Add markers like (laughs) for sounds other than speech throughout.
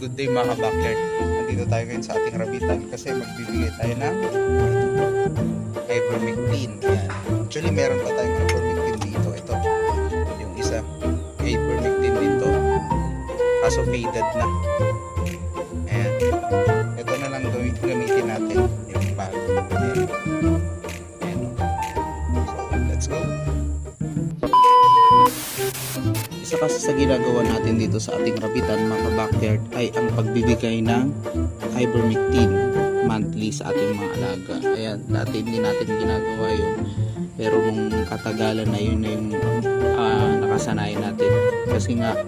good day mga backyard. Nandito tayo ngayon sa ating rabitan kasi magbibigay tayo ng ivermectin. Ayan. Actually, meron pa tayong ivermectin dito. Ito, yung isa. Ivermectin dito. Kaso faded na. Isa kasi sa ginagawa natin dito sa ating rabitan mga backyard ay ang pagbibigay ng ivermectin monthly sa ating mga alaga. Ayan, dati hindi natin ginagawa yun. Pero nung katagalan na yun na yung ah, nakasanayan natin. Kasi nga,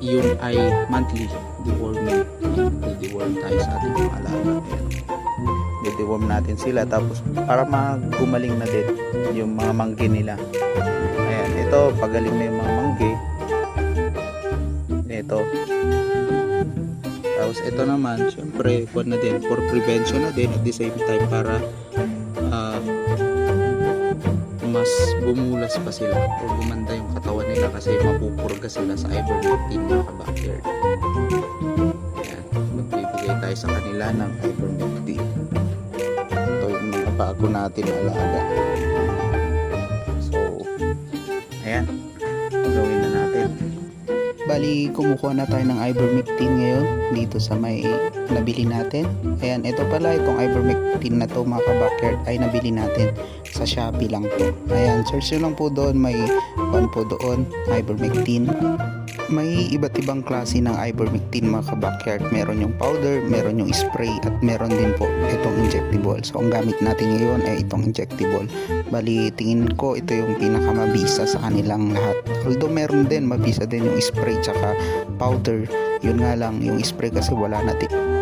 yun ay monthly deworming. Deworm tayo sa ating mga alaga. Ayan. deworm natin sila tapos para magumaling na din yung mga manggi nila. Ito pagaling na yung mga manggi. Ito. Tapos ito naman, syempre, kuwan na din for prevention na din at the same time para ah, mas bumulas pa sila o gumanda yung katawan nila kasi mapupurga sila sa ivermectin mga ka-backyard. Ayan, magbibigay tayo sa kanila ng ivermectin. Ito yung mga bago natin na Bali, kumukuha na tayo ng ivermectin ngayon dito sa may nabili natin. Ayan, ito pala itong ivermectin na to mga ka-backyard ay nabili natin sa Shopee lang to. Ayan, search lang po doon, may one po doon, ivermectin. May iba't ibang klase ng ivermectin mga ka-backyard. Meron yung powder, meron yung spray, at meron din po itong injectable. So, ang gamit natin ngayon ay itong injectable. Bali, tingin ko ito yung pinakamabisa sa kanilang lahat. Although meron din, mabisa din yung spray tsaka powder. Yun nga lang, yung spray kasi wala na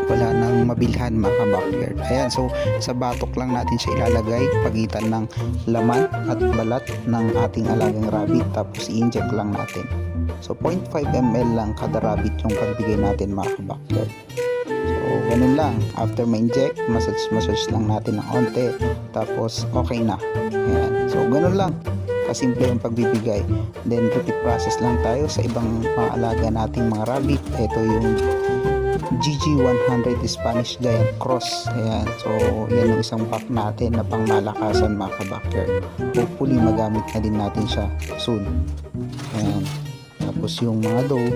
wala nang mabilhan mga ka-backyard. Ayan, so sa batok lang natin siya ilalagay pagitan ng laman at balat ng ating alagang rabbit tapos i-inject lang natin. So 0.5 ml lang kada rabbit yung pagbigay natin mga ka-backyard. So ganun lang. After ma-inject, massage massage lang natin ng onte tapos okay na. Ayan. So ganun lang. Kasimple yung pagbibigay. Then repeat process lang tayo sa ibang mga alaga nating mga rabbit. Ito yung GG100 Spanish Giant Cross. Ayan. So, yan yung isang pack natin na pang malakasan mga ka-backyard. Hopefully, magamit na din natin siya soon. Ayan. Tapos yung mga doe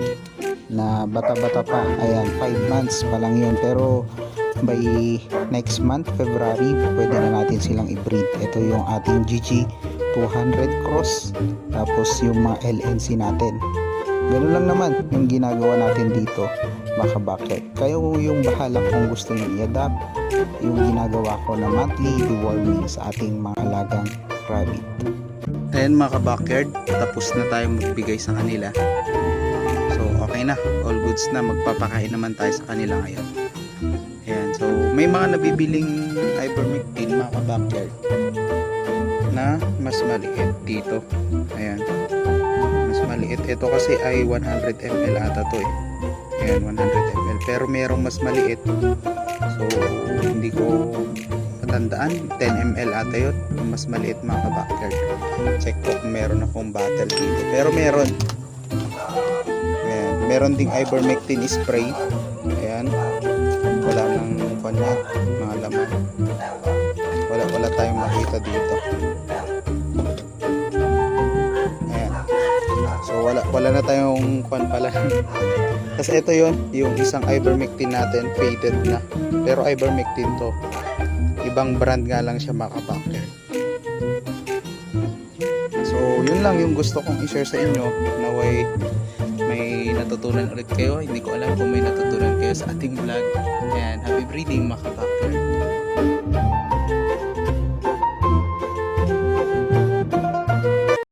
na bata-bata pa. Ayan, 5 months pa lang yun. Pero, by next month, February, pwede na natin silang i-breed. Ito yung ating GG 200 Cross. Tapos yung mga LNC natin. Ganun lang naman yung ginagawa natin dito mga bucket. Kayo yung bahala kung gusto nyo i-adapt yung ginagawa ko na monthly deworming sa ating mga alagang rabbit. Ayan mga ka-backyard, tapos na tayo magbigay sa kanila. So okay na, all goods na, magpapakain naman tayo sa kanila ngayon. Ayan, so may mga nabibiling ivermectin mga ka-backyard na mas maliit dito. Ayan, mas maliit. Ito kasi ay 100 ml ata to eh. Ayan, 100 ml. Pero merong mas maliit. So, hindi ko matandaan. 10 ml ata yun. Mas maliit mga ka-backyard. Check ko kung meron akong bottle dito. Pero meron. Ayan. Meron ding ivermectin spray. Ayan. Wala nang kanya. Mga laman. Wala, wala tayong makita dito. Ayan. So wala wala na tayong kwan pala. (laughs) Kasi ito yon yung isang ivermectin natin faded na. Pero ivermectin to. Ibang brand nga lang siya makapakir. So yun lang yung gusto kong i-share sa inyo. Naway may natutunan ulit kayo. Hindi ko alam kung may natutunan kayo sa ating vlog. Ayan, happy breeding mga